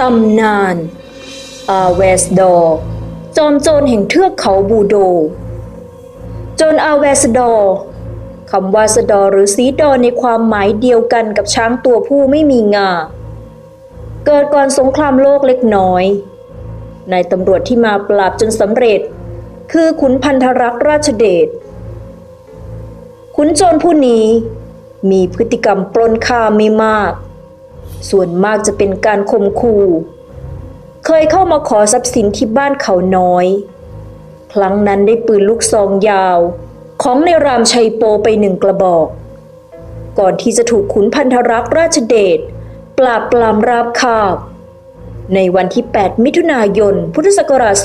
ตำนานอาเวสดอร์จอมโจรแห่งเทือกเขาบูโดโจรอาเวสดอร์คำว่าสดอหรือสีดอในความหมายเดียวกันกับช้างตัวผู้ไม่มีงา เกิดก่อนสงครามโลกเล็กน้อยนายตำรวจที่มาปราบจนสำเร็จ คือขุนพันธรักษ์ราชเดชขุนโจรผู้นี้มีพฤติกรรมปล้นฆ่าไม่มาก ส่วนมากจะเป็นการข่มขู่เคยเข้ามาขอทรัพย์สินที่บ้านเขาน้อย ครั้งนั้นได้ปืนลูกซองยาว ของในรามชัยโปไปหนึ่งกระบอก ก่อนที่จะถูกขุนพันธรักษ์ราชเดชปราบปรามราบคาบ ในวันที่ 8 มิถุนายน พุทธศักราช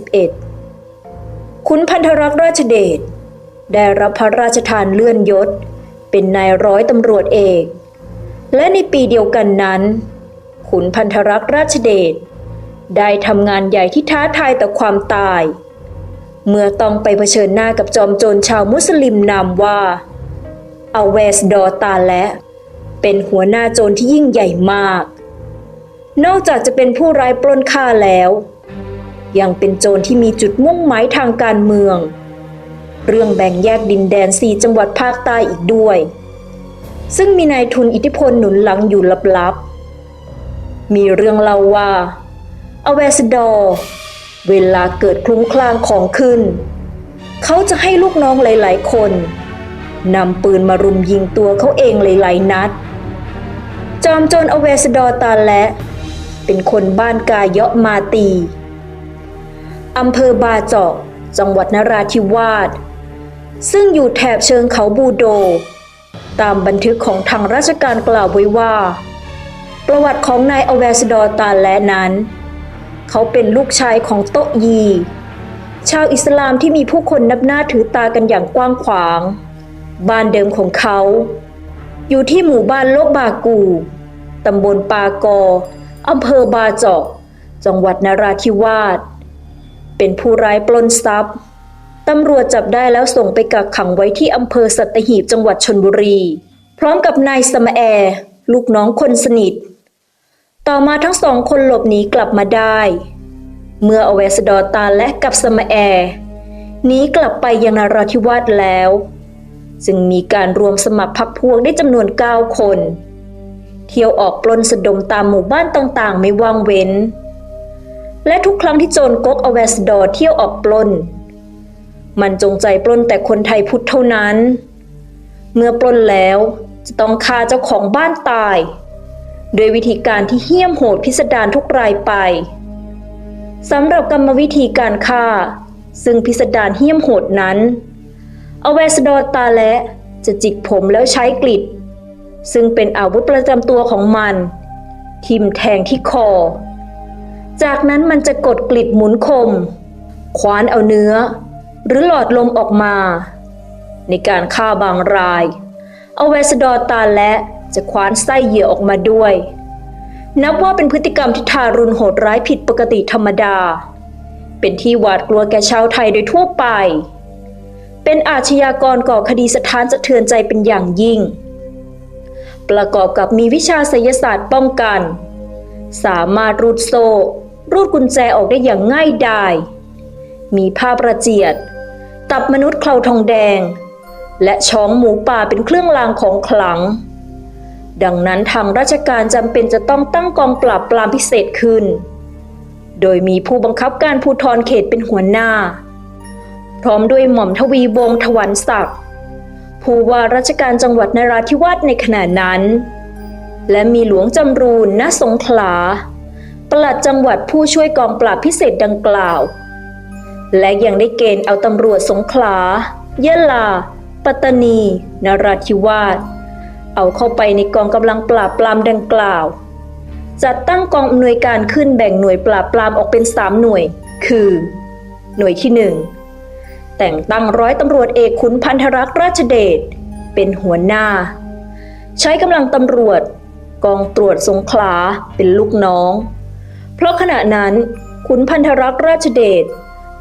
2481 ขุนพันธรักษ์ราชเดชได้รับพระราชทานเลื่อนยศ เป็นนายร้อยตำรวจเอก และในปีเดียวกันนั้น ขุนพันธรักษ์ราชเดชได้ทำงานใหญ่ที่ท้าทายต่อความตาย เมื่อต้องไปเผชิญหน้ากับจอมโจรชาวมุสลิมนามว่าอเวสดอตาและ เป็นหัวหน้าโจรที่ยิ่งใหญ่มาก นอกจากจะเป็นผู้ร้ายปล้นฆ่าแล้วยังเป็นโจรที่มีจุดมุ่งหมายทางการเมือง เรื่องแบ่งแยกดินแดนสี่จังหวัดภาคใต้อีกด้วย ซึ่งมีนายทุนอิทธิพลหนุนหลังอยู่ลับๆ มีเรื่องเล่าว่าอเวสดอร์เวลาเกิดคลุ้มคลั่งของขึ้น เขาจะให้ลูกน้องหลายๆ คนนำปืนมารุมยิงตัวเขาเองหลายๆ นัด จอมโจรอเวสดอร์ตาและ เป็นคนบ้านกาเยาะมาตีอำเภอบาเจาะจังหวัดนราธิวาสซึ่งอยู่แถบเชิงเขาบูโด ตามบันทึกของทางราชการกล่าวไว้ว่า ประวัติของนายอเวสดอตาและนั้น เขาเป็นลูกชายของโตะยี ชาวอิสลามที่มีผู้คนนับหน้าถือตากันอย่างกว้างขวาง บ้านเดิมของเขา อยู่ที่หมู่บ้านโลกบากูตำบลปากออำเภอบาจาะจังหวัดนราธิวาส เป็นผู้ร้ายปล้นทรัพย์ ตำรวจจับได้แล้วส่งไปกักขังไว้ที่อำเภอสัตหีบจังหวัดชนบุรี พร้อมกับนายสมแอร์ลูกน้องคนสนิท ต่อมาทั้งสองคนหลบหนีกลับมาได้ เมื่ออเวสดอตาและกับสมแอร์หนีกลับไปยังนราธิวาสแล้ว จึงมีการรวมสมัครพรรคพวกได้จำนวน 9 คน เที่ยวออกปล้นสะดมตามหมู่บ้านต่างๆ ไม่ว่างเว้น และทุกครั้งที่โจรก๊กอเวสดอเที่ยวออกปล้น มันจงใจปล้นแต่คนไทยพุทธเท่านั้น เมื่อปล้นแล้วจะต้องฆ่าเจ้าของบ้านตาย โดยวิธีการที่เหี้ยมโหดพิสดารทุกรายไปสำหรับกรรมวิธีการฆ่า ซึ่งพิสดารเหี้ยมโหดนั้นอเวสดอตาและจะจิกผมแล้วใช้กลิดซึ่งเป็นอาวุธประจำตัวของมัน ทิ่มแทงที่คอ จากนั้นมันจะกดกลิดหมุนคม คว้านเอาเนื้อ หรือหลอดลมออกมา ในการฆ่าบางราย เอเวสดอตาและจะคว้านไส้เหยื่อออกมาด้วย นับว่าเป็นพฤติกรรมที่ทารุณโหดร้ายผิดปกติธรรมดา เป็นที่หวาดกลัวแก่ชาวไทยโดยทั่วไป เป็นอาชญากรก่อคดีสถานสะเทือนใจเป็นอย่างยิ่ง ประกอบกับมีวิชาไสยศาสตร์ป้องกัน สามารถรูดโซ่รูดกุญแจออกได้อย่างง่ายดาย มีผ้าประเจียด ตับมนุษย์เคลาทองแดง และช้องหมูป่าเป็นเครื่องรางของขลัง ดังนั้นทางราชการจำเป็นจะต้องตั้งกองปราบปรามพิเศษขึ้น โดยมีผู้บังคับการภูธรเขตเป็นหัวหน้า พร้อมด้วยหม่อมทวีวงศ์ถวันศักดิ์ผู้ว่าราชการจังหวัดนราธิวาสในขณะนั้น และมีหลวงจำรูนณสงขลาปลัดจังหวัดผู้ช่วยกองปราบพิเศษดังกล่าว และยังได้เกณฑ์เอาตำรวจสงขลายะลา ปัตตานี นราธิวาส เอาเข้าไปในกองกำลังปราบปรามดังกล่าว จัดตั้งกองอำนวยการขึ้นแบ่งหน่วยปราบปรามออกเป็น 3 หน่วย คือ หน่วยที่ 1 แต่งตั้งร้อยตำรวจเอกขุนพันธรักษ์ราชเดช เป็นหัวหน้า ใช้กำลังตำรวจ กองตรวจสงขลาเป็นลูกน้อง เพราะขณะนั้นขุนพันธรักษ์ราชเดช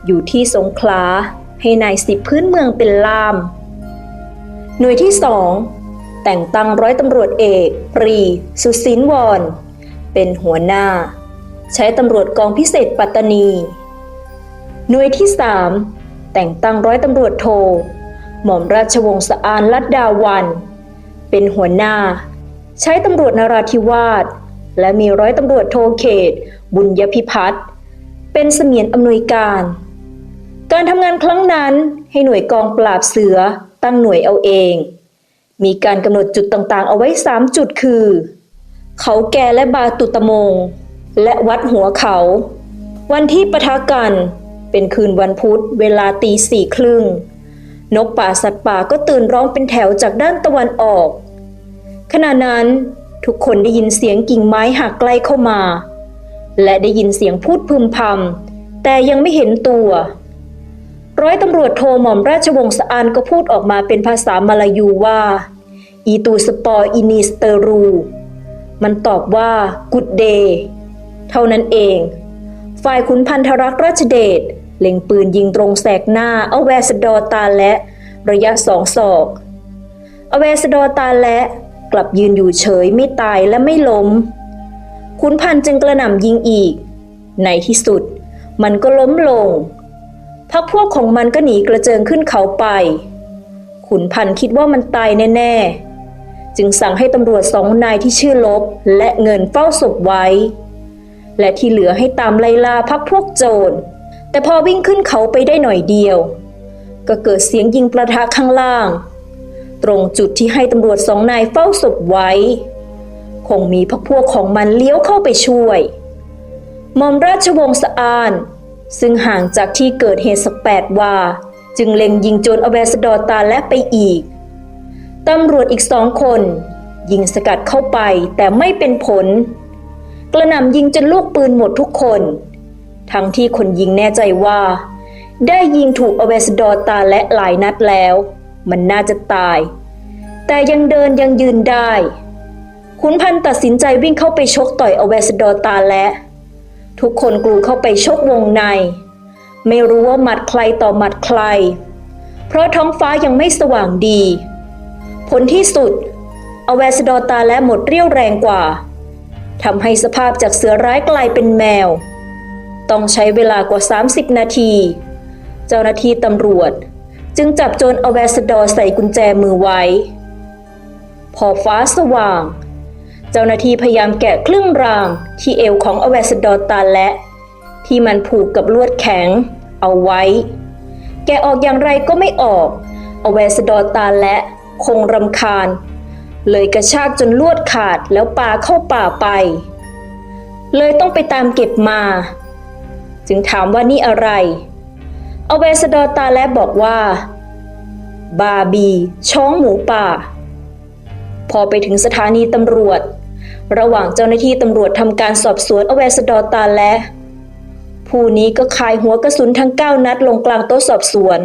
อยู่ที่สงขลาให้นายสิบพื้นเมืองเป็นล่าม หน่วยที่สองแต่งตั้งร้อยตำรวจเอกปรี สุสินวร เป็นหัวหน้า ใช้ตำรวจกองพิเศษปัตตานี หน่วยที่3แต่งตั้งร้อยตำรวจโท หม่อมราชวงศ์สะอานลัดดาวัน เป็นหัวหน้า ใช้ตำรวจนราธิวาสและมีร้อยตำรวจโทเขต บุญยพิพัฒน์เป็นเสมียนอำนวยการ การทำงานครั้งนั้นให้หน่วยกองปราบเสือตั้งหน่วยเอาเอง มีการกำหนดจุดต่างๆ เอาไว้ 3 จุดคือ เขาแก่และบาตุตมง และวัดหัวเขา วันที่ปะทะกันเป็นคืนวันพุธเวลาตีสี่ครึ่งนกป่าสัตว์ป่าก็ตื่นร้องเป็นแถวจากด้านตะวันออก ขณะนั้นทุกคนได้ยินเสียงกิ่งไม้หักใกล้เข้ามา และได้ยินเสียงพูดพึมพำแต่ยังไม่เห็นตัว ร้อยตำรวจโทหม่อมราชวงศ์สอานก็พูดออกมาเป็นภาษามาลายูว่า อีตูสปอร์อินิสเตอรู มันตอบว่ากุดเดย์เท่านั้นเอง ฝ่ายขุนพันธรักษ์ราชเดชเล็งปืนยิงตรงแสกหน้าเอาแวสดอตาและระยะสองศอกอเวสดอตาและกลับยืนอยู่เฉยไม่ตายและไม่ล้ม ขุนพันธ์จึงกระหน่ำยิงอีก ในที่สุด มันก็ล้มลง พักพวกของมันก็หนีกระเจิงขึ้นเขาไป ขุนพันธ์คิดว่ามันตายแน่ ๆ จึงสั่งให้ตำรวจสองนายที่ชื่อลบ และเงินเฝ้าศพไว้ และที่เหลือให้ตามไล่ล่าพักพวกโจร แต่พอวิ่งขึ้นเขาไปได้หน่อยเดียว ก็เกิดเสียงยิงประทะข้างล่าง ตรงจุดที่ให้ตำรวจสองนายเฝ้าศพไว้ คงมีพักพวกของมันเลี้ยวเข้าไปช่วย มอมราชวงศ์สะอาน ซึ่งห่างจากที่เกิดเหตุสักแปดว่าจึงเล็งยิงโจรอเวสดอตาและไปอีก ตำรวจอีกสองคน ยิงสกัดเข้าไปแต่ไม่เป็นผล กระหน่ำยิงจนลูกปืนหมดทุกคน ทั้งที่คนยิงแน่ใจว่า ได้ยิงถูกอเวสดอตาและหลายนัดแล้ว มันน่าจะตาย แต่ยังเดินยังยืนได้ ขุนพันตัดสินใจวิ่งเข้าไปชกต่อยอเวสดอตาและ ทุกคนกลูเข้าไปชกวงใน ไม่รู้ว่าหมัดใครต่อหมัดใคร เพราะท้องฟ้ายังไม่สว่างดี ผลที่สุดอเวสดอตาและหมดเรี่ยวแรงกว่าทำให้สภาพจากเสือร้ายกลายเป็นแมว ต้องใช้เวลากว่า 30 นาที เจ้าหน้าที่ตำรวจ จึงจับโจรอเวสดอใส่กุญแจมือไว้ พอฟ้าสว่าง เจ้าหน้าที่พยายามแกะเครึ่องรางที่เอวของอเวสดอร์ตาและ ที่มันผูกกับลวดแข็ง เอาไว้ แกะออกอย่างไรก็ไม่ออกอเวสดอร์ตาและคงรำคาญ เลยกระชากจนลวดขาดแล้วปาเข้าป่าไป เลยต้องไปตามเก็บมา จึงถามว่านี่อะไรอเวสดอตาและบอกว่า บาบี ช้องหมูป่า พอไปถึงสถานีตำรวจ ระหว่างเจ้าหน้าที่ตำรวจทำการสอบสวนอเวสดอตาและ ผู้นี้ก็คายหัวกระสุนทั้งเก้านัดลงกลางโต๊ะสอบสวน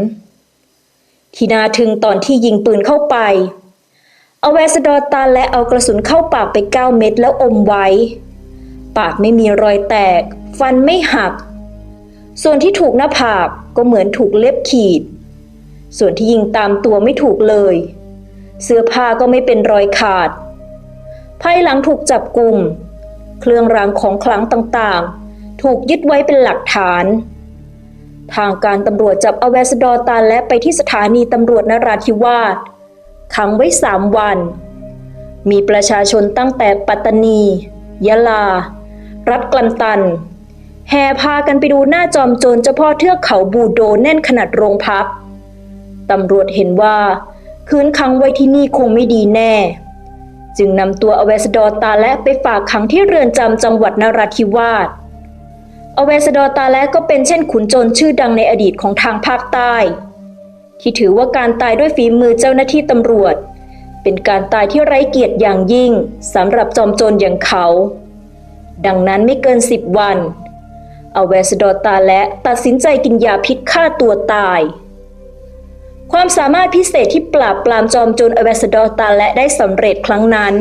ที่นาถึงตอนที่ยิงปืนเข้าไป อเวสดอตาและเอากระสุนเข้าปากไปเก้าเม็ดแล้วอมไว้ ปากไม่มีรอยแตก ฟันไม่หัก ส่วนที่ถูกหน้าผากก็เหมือนถูกเล็บขีด ส่วนที่ยิงตามตัวไม่ถูกเลย เสื้อผ้าก็ไม่เป็นรอยขาด ภายหลังถูกจับกลุ่ม เครื่องรางของขลังต่างๆ ถูกยึดไว้เป็นหลักฐาน ทางการตำรวจจับอเวสดอร์ตาและไปที่สถานีตำรวจนราธิวาสขังไว้สามวัน มีประชาชนตั้งแต่ปัตตานี ยะลา รัฐกลันตัน แห่พากันไปดูหน้าจอมโจรเจ้าพ่อเทือกเขาบูโดแน่นขนาดโรงพักตำรวจเห็นว่า คืนขังไว้ที่นี่คงไม่ดีแน่ จึงนำตัวอเวสดอตาและไปฝากขังที่เรือนจำจังหวัดนราธิวาสอเวสดอตาและก็เป็นเช่นขุนโจรชื่อดังในอดีตของทางภาคใต้ ที่ถือว่าการตายด้วยฝีมือเจ้าหน้าที่ตำรวจ เป็นการตายที่ไร้เกียรติอย่างยิ่งสำหรับจอมโจรอย่างเขา ดังนั้นไม่เกินสิบวันอเวสดอตาและตัดสินใจกินยาพิษฆ่าตัวตาย ความสามารถพิเศษที่ปราบปรามจอมโจรอเวสดอตาและได้สำเร็จครั้งนั้น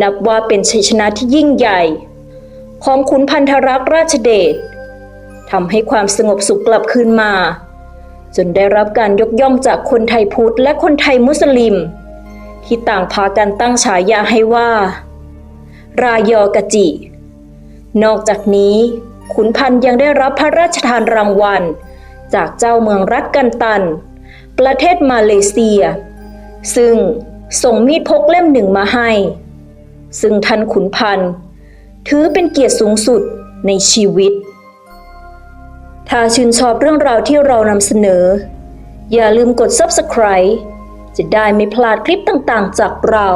นับว่าเป็นชัยชนะที่ยิ่งใหญ่ ของขุนพันธรักษ์ราชเดชทำให้ความสงบสุขกลับคืนมา จนได้รับการยกย่องจากคนไทยพุทธและคนไทยมุสลิม ที่ต่างพากันตั้งฉายาให้ว่า รายอกะจิ นอกจากนี้ ขุนพันยังได้รับพระราชทานรางวัล จากเจ้าเมืองรัฐกันตัน ประเทศมาเลเซีย ซึ่งส่งมีดพกเล่มหนึ่งมาให้ ซึ่งท่านขุนพันธ์ถือเป็นเกียรติสูงสุดในชีวิต ถ้าชื่นชอบเรื่องราวที่เรานำเสนอ อย่าลืมกด Subscribe จะได้ไม่พลาดคลิปต่างๆจากเรา